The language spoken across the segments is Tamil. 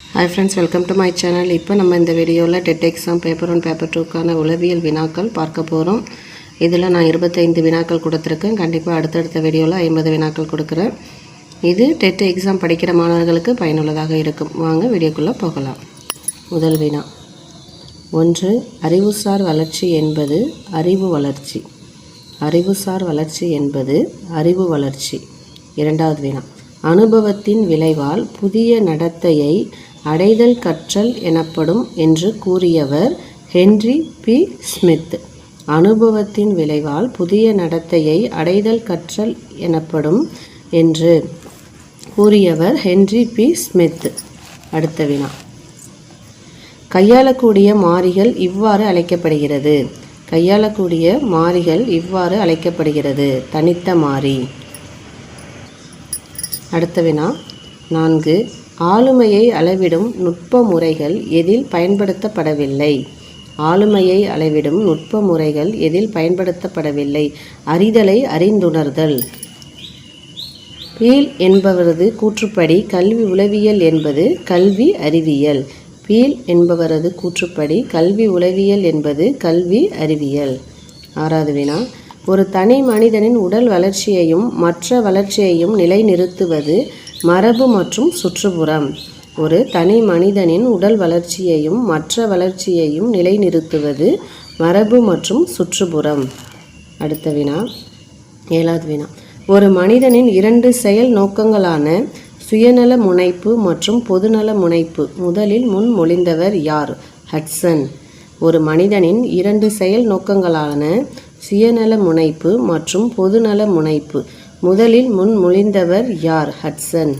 Hi friends welcome to my channel இப்போ நம்ம இந்த வீடியோவில் TET exam paper one paper டூக்கான உளவியல் வினாக்கள் பார்க்க போகிறோம் இதில் நான் இருபத்தைந்து வினாக்கள் கொடுத்துருக்கேன். கண்டிப்பாக அடுத்தடுத்த வீடியோவில் ஐம்பது வினாக்கள் கொடுக்குறேன். இது டெட் எக்ஸாம் படிக்கிற மாணவர்களுக்கு பயனுள்ளதாக இருக்கும். வாங்க வீடியோக்குள்ளே போகலாம். முதல் வினா. ஒன்று அறிவுசார் வளர்ச்சி என்பது அறிவு வளர்ச்சி. அறிவுசார் வளர்ச்சி என்பது அறிவு வளர்ச்சி. இரண்டாவது வினா. அனுபவத்தின் விளைவால் புதிய நடத்தையை அடைதல் கற்றல் எனப்படும் என்று கூறியவர் ஹென்றி பி. ஸ்மித். அனுபவத்தின் விளைவால் புதிய நடத்தையை அடைதல் கற்றல் எனப்படும் என்று கூறியவர் ஹென்றி பி. ஸ்மித். அடுத்த வினா. கையாளக்கூடிய மாறிகள் இவ்வாறு அழைக்கப்படுகிறது. கையாளக்கூடிய மாறிகள் இவ்வாறு அழைக்கப்படுகிறது. தனித்த மாறி. அடுத்த வினா. நான்கு. ஆளுமையை அளவிடும் நுட்ப முறைகள் எதில் பயன்படுத்தப்படவில்லை. ஆளுமையை அளவிடும் நுட்ப முறைகள் எதில் பயன்படுத்தப்படவில்லை. அறிதலை அறிந்துணர்தல். பீல் என்பவரது கூற்றுப்படி கல்வி உளவியல் என்பது கல்வி அறிவியல். பீல் என்பவரது கூற்றுப்படி கல்வி உளவியல் என்பது கல்வி அறிவியல். ஆறாவது வினா. ஒரு தனி மனிதனின் உடல் வளர்ச்சியையும் மற்ற வளர்ச்சியையும் நிலைநிறுத்துவது மரபு மற்றும் சுற்றுப்புறம். ஒரு தனி மனிதனின் உடல் வளர்ச்சியையும் மற்ற வளர்ச்சியையும் நிலைநிறுத்துவது மரபு மற்றும் சுற்றுப்புறம். அடுத்த வினா. ஏழாவது வினா. ஒரு மனிதனின் இரண்டு செயல் நோக்கங்களான சுயநல முனைப்பு மற்றும் பொதுநல முனைப்பு. முதலில் முன்மொழிந்தவர் யார்? ஹட்சன். ஒரு மனிதனின் இரண்டு செயல் நோக்கங்களான சுயநல முனைப்பு மற்றும் பொதுநல முனைப்பு. முதலில் முன்மொழிந்தவர் யார்? ஹட்சன்.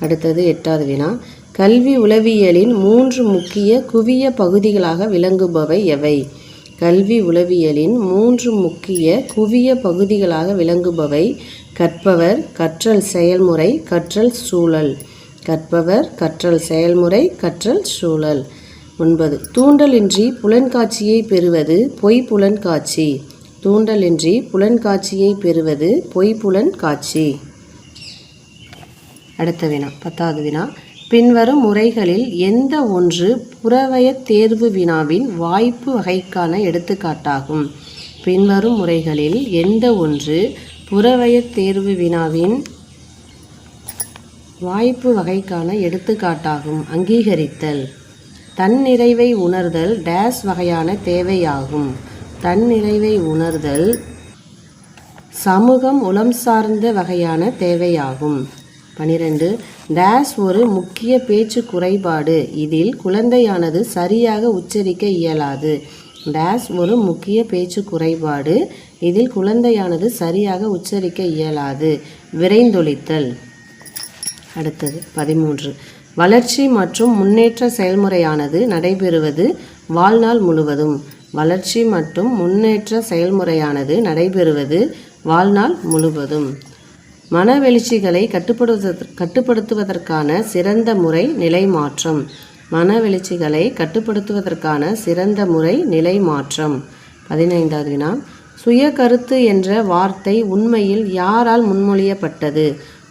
அடுத்தது எட்டாவது வினா. கல்வி உளவியலின் மூன்று முக்கிய குவிய பகுதிகளாக விளங்குபவை எவை? கல்வி உளவியலின் மூன்று முக்கிய குவிய பகுதிகளாக விளங்குபவை கற்பவர் கற்றல் செயல்முறை கற்றல் சூழல். கற்பவர் கற்றல் செயல்முறை கற்றல் சூழல். ஒன்பது. தூண்டலின்றி புலன்காட்சியை பெறுவது பொய் புலன்காட்சி. தூண்டலின்றி புலன்காட்சியை பெறுவது பொய் புலன் காட்சி. அடுத்த வினா பத்தாவது வினா. பின்வரும் முறைகளில் எந்த ஒன்று புறவய தேர்வு வினாவின் வாய்ப்பு வகைக்கான எடுத்துக்காட்டாகும். பின்வரும் முறைகளில் எந்த ஒன்று புறவய தேர்வு வினாவின் வாய்ப்பு வகைக்கான எடுத்துக்காட்டாகும். அங்கீகரித்தல். தன்னிறைவை உணர்தல் டேஸ் வகையான தேவையாகும். தன்னிறைவை உணர்தல் சமூகம் உளம் சார்ந்த வகையான தேவையாகும். பனிரெண்டு டேஸ் ஒரு முக்கிய பேச்சு குறைபாடு. இதில் குழந்தையானது சரியாக உச்சரிக்க இயலாது. டேஸ் ஒரு முக்கிய பேச்சு குறைபாடு. இதில் குழந்தையானது சரியாக உச்சரிக்க இயலாது. விரைந்தொழித்தல். அடுத்தது பதிமூன்று வளர்ச்சி மற்றும் முன்னேற்ற செயல்முறையானது நடைபெறுவது வாழ்நாள் முழுவதும். வளர்ச்சி மற்றும் முன்னேற்ற செயல்முறையானது நடைபெறுவது வாழ்நாள் முழுவதும். மனவெழுச்சிகளை கட்டுப்படுத்துவதற் கட்டுப்படுத்துவதற்கான சிறந்த முறை நிலை மாற்றம் மனவெழுச்சிகளை கட்டுப்படுத்துவதற்கான சிறந்த முறை நிலை மாற்றம் பதினைந்தாவது வினா. சுய கருத்து என்ற வார்த்தை உண்மையில் யாரால் முன்மொழியப்பட்டது?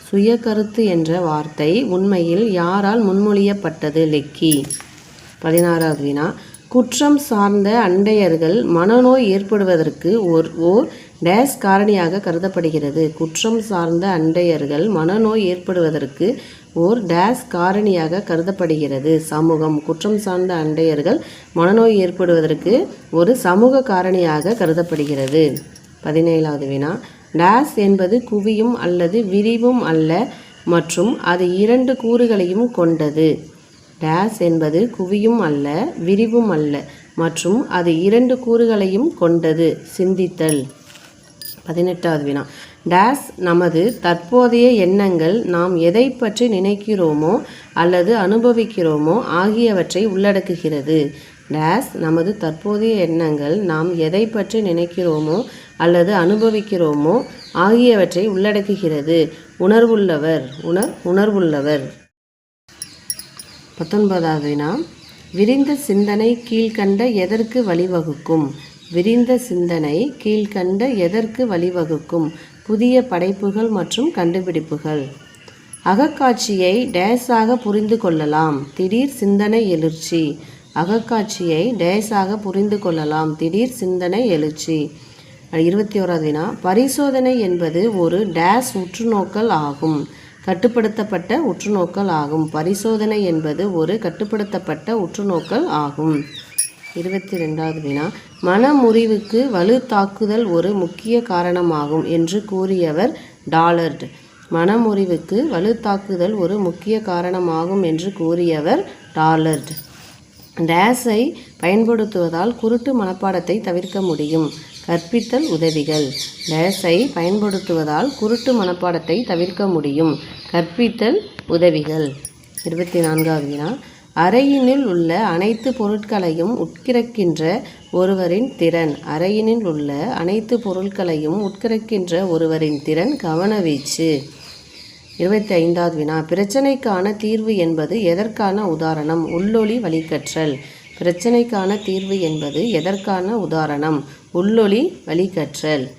சுய கருத்து என்ற வார்த்தை உண்மையில் யாரால் முன்மொழியப்பட்டது? லெக்கி. பதினாறாவது வினா. குற்றம் சார்ந்த அண்டையர்கள் மனநோய் ஏற்படுவதற்கு ஒரு ஓர் டேஸ் காரணியாக கருதப்படுகிறது. குற்றம் சார்ந்த அண்டையர்கள் மனநோய் ஏற்படுவதற்கு ஓர் டேஸ் காரணியாக கருதப்படுகிறது. சமூகம் குற்றம் சார்ந்த அண்டையர்கள் மனநோய் ஏற்படுவதற்கு ஒரு சமூக காரணியாக கருதப்படுகிறது. பதினேழாவது வினா. டேஸ் என்பது குவியும் அல்லது விரிவும் அல்ல மற்றும் அது இரண்டு கூறுகளையும் கொண்டது. டேஸ் என்பது குவியும் அல்ல விரிவும் அல்ல மற்றும் அது இரண்டு கூறுகளையும் கொண்டது. சிந்தித்தல். பதினெட்டாவது வினா. டேஸ் நமது தற்போதைய எண்ணங்கள் நாம் எதை பற்றி நினைக்கிறோமோ அல்லது அனுபவிக்கிறோமோ ஆகியவற்றை உள்ளடக்குகிறது. டேஸ் நமது தற்போதைய எண்ணங்கள் நாம் எதை பற்றி நினைக்கிறோமோ அல்லது அனுபவிக்கிறோமோ ஆகியவற்றை உள்ளடக்குகிறது. உணர்வுள்ளவர். உணர் உணர்வுள்ளவர். பத்தொன்பதாவது வினா விரிந்த சிந்தனை கீழ்கண்ட எதற்கு வழிவகுக்கும்? விரிந்த சிந்தனை கீழ்கண்ட எதற்கு வழிவகுக்கும்? புதிய படைப்புகள் மற்றும் கண்டுபிடிப்புகள். அகக்காட்சியை டேஸாக புரிந்து கொள்ளலாம். திடீர் சிந்தனை எழுச்சி. அகக்காட்சியை டேஸாக புரிந்து கொள்ளலாம். திடீர் சிந்தனை எழுச்சி. இருபத்தி ஓராவது வினா பரிசோதனை என்பது ஒரு டேஸ் உற்றுநோக்கல் ஆகும். கட்டுப்படுத்தப்பட்ட உற்றுநோக்கல் ஆகும். பரிசோதனை என்பது ஒரு கட்டுப்படுத்தப்பட்ட உற்றுநோக்கல் ஆகும். இருபத்தி ரெண்டாவது வினா. மனமுறிவுக்கு வலு தாக்குதல் ஒரு முக்கிய காரணமாகும் என்று கூறியவர் டாலர்ட். மனமுறிவுக்கு வலு தாக்குதல் ஒரு முக்கிய காரணமாகும் என்று கூறியவர் டாலர்ட். டேஸை பயன்படுத்துவதால் குருட்டு மனப்பாடத்தை தவிர்க்க முடியும். கற்பித்தல் உதவிகள். டேஸை பயன்படுத்துவதால் குருட்டு மனப்பாடத்தை தவிர்க்க முடியும். கற்பித்தல் உதவிகள். இருபத்தி நான்காவது வினா. அறையினில் உள்ள அனைத்து பொருட்களையும் உட்கிரக்கின்ற ஒருவரின் திறன். அறையினில் உள்ள அனைத்து பொருட்களையும் உட்கிரக்கின்ற ஒருவரின் திறன் கவனவீச்சு. இருபத்தி ஐந்தாவது வினா. பிரச்சனைக்கான தீர்வு என்பது எதற்கான உதாரணம்? உள்ளொளி வழிகற்றல். பிரச்சனைக்கான தீர்வு என்பது எதற்கான உதாரணம்? உள்ளொளி வழிகற்றல்.